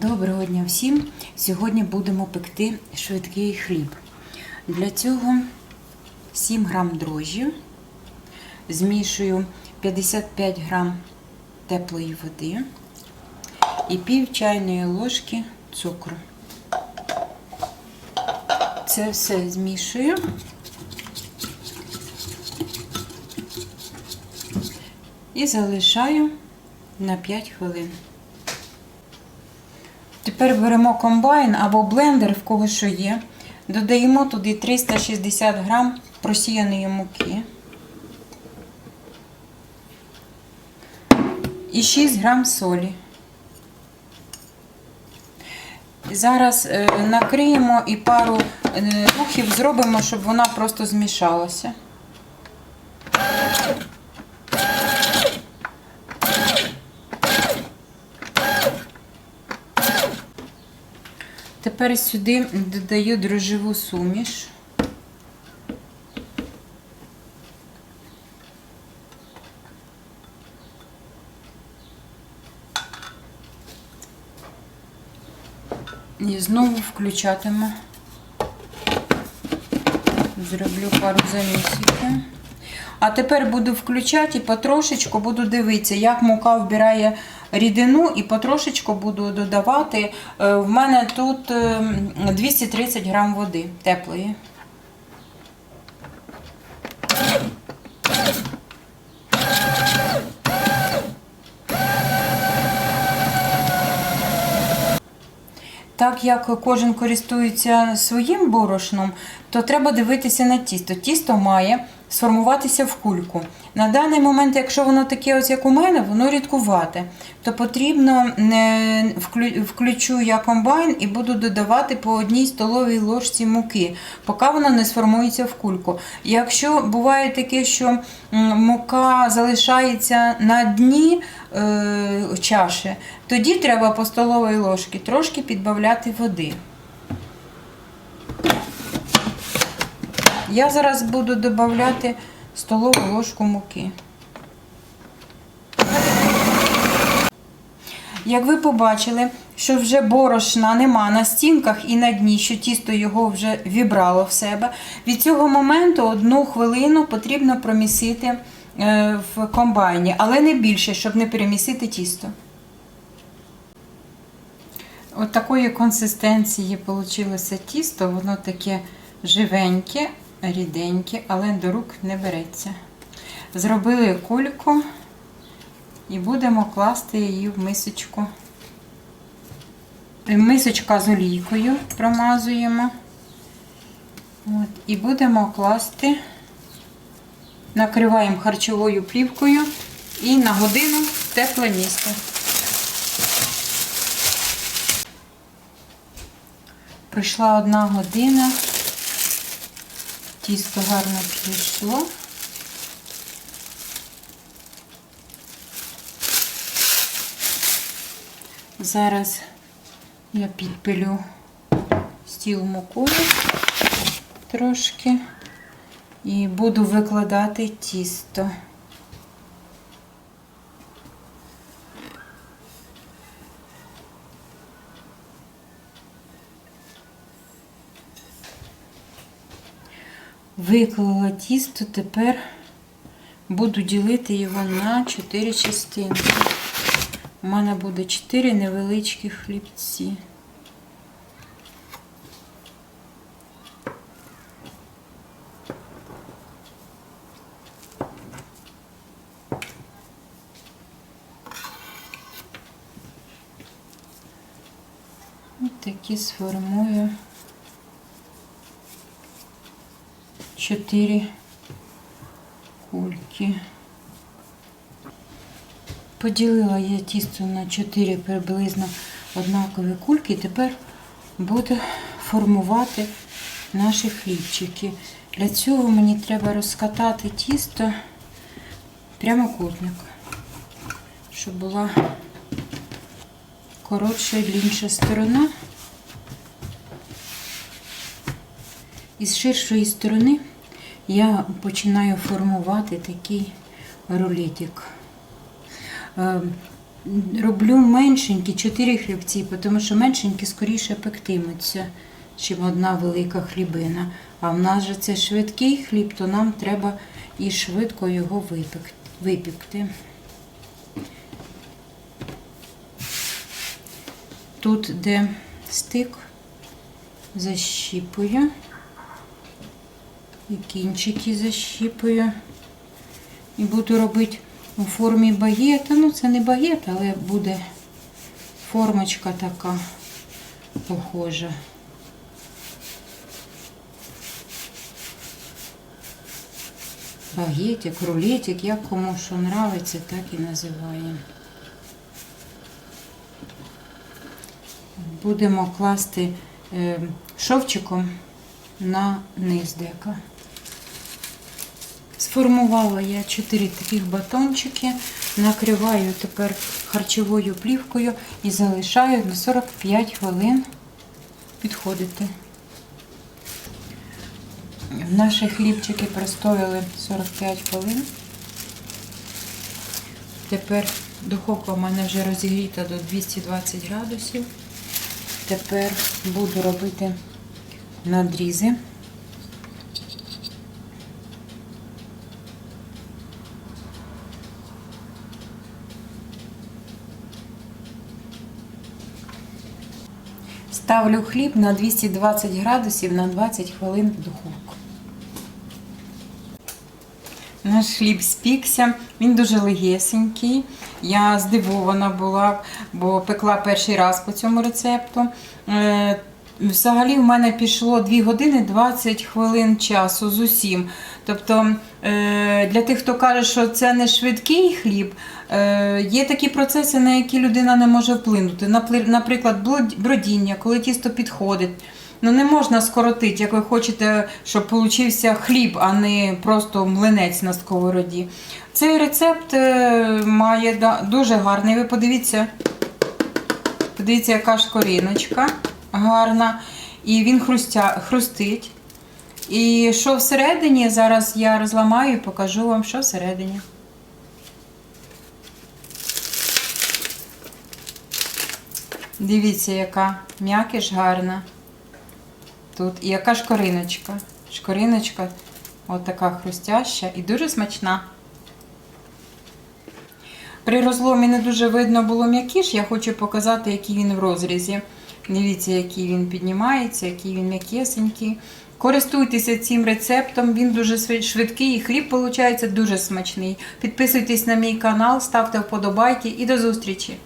Доброго дня всім! Сьогодні будемо пекти швидкий хліб. Для цього 7 грам дрожжів, змішую 55 грам теплої води і пів чайної ложки цукру. Це все змішую. І залишаю на 5 хвилин. Тепер беремо комбайн або блендер, в кого що є. Додаємо туди 360 грам просіяної муки. І 6 грам солі. Зараз е, накриємо і пару е, рухів зробимо, щоб вона просто змішалася. Тепер сюди додаю дрожжеву суміш. І знову включатиму. Зроблю пару замісів. А тепер буду включати і потрошечку буду дивитися, як мука вбирає рідину, і потрошечку буду додавати. Е, В мене тут е, 230 грам води теплої. Так як кожен користується своїм борошном, то треба дивитися на тісто. Тісто має сформуватися в кульку. На даний момент, якщо воно таке, ось як у мене, воно рідкувате, то потрібно е, вклю- включу я комбайн і буду додавати по одній столовій ложці муки, поки воно не сформується в кульку. Якщо буває таке, що мука залишається на дні е, чаші, тоді треба по столовій ложці трошки підбавляти води. Я зараз буду додавати столову ложку муки. Як ви побачили, що вже борошна нема на стінках і на дні, що тісто його вже вібрало в себе. Від цього моменту одну хвилину потрібно промісити е, в комбайні, але не більше, щоб не перемісити тісто. От такої консистенції вийшло тісто, воно таке живеньке, ріденьке, але до рук не береться. Зробили кульку і будемо класти її в мисочку. Мисочка з олійкою промазуємо. От, і будемо класти, накриваємо харчовою плівкою і на годину в тепле місце. Пройшла одна година, тісто гарно підійшло. Зараз я підпилю стіл мукою трошки і буду викладати тісто. Виклала тісто, тепер буду ділити його на 4 частини. У мене буде 4 невеличкі хлібці. Ось такі сформую. 4 кульки. Поділила я тісто на 4 приблизно однакові кульки. Тепер буду формувати наші хлібчики. Для цього мені треба розкатати тісто прямокутник, щоб була коротша і длінша сторона. І з ширшої сторони я починаю формувати такий рулетик. Е, роблю меншенькі, 4 хлібці, тому що меншенькі скоріше пектимуться, чим одна велика хлібина. А в нас же це швидкий хліб, то нам треба і швидко його випікти. Тут, де стик, защіпую. І кінчики защіпую. І буду робити у формі багета. Ну, це не багет, але буде формочка така похожа. Багетик, рулетик, як кому що нравиться, так і називаємо. Будемо класти е, шовчиком на низ дека. Сформувала я 4 таких батончики, накриваю тепер харчовою плівкою і залишаю на 45 хвилин підходити. Наші хлібчики простояли 45 хвилин. Тепер духовка в мене вже розігріта до 220 градусів. Тепер буду робити надрізи. Ставлю хліб на 220 градусів на 20 хвилин в духовку. Наш хліб спікся, він дуже легесенький. Я здивована була, бо пекла перший раз по цьому рецепту. Е, Взагалі в мене пішло 2 години 20 хвилин часу з усім. Тобто е, для тих, хто каже, що це не швидкий хліб, е, є такі процеси, на які людина не може вплинути. Наприклад, бродіння, коли тісто підходить. Ну не можна скоротити, як ви хочете, щоб получився хліб, а не просто млинець на сковороді. Цей рецепт е, має дуже гарний. Ви подивіться, подивіться, яка коріночка гарна. І він хрустя, хрустить. І що всередині, зараз я розламаю і покажу вам, що всередині. Дивіться, яка м'якиш гарна. Тут і яка шкориночка. Шкориночка от така хрустяща і дуже смачна. При розломі не дуже видно було м'якіш, я хочу показати, який він в розрізі. Дивіться, який він піднімається, який він м'якесенький. Користуйтеся цим рецептом, він дуже швидкий і хліб виходить дуже смачний. Підписуйтесь на мій канал, ставте вподобайки і до зустрічі!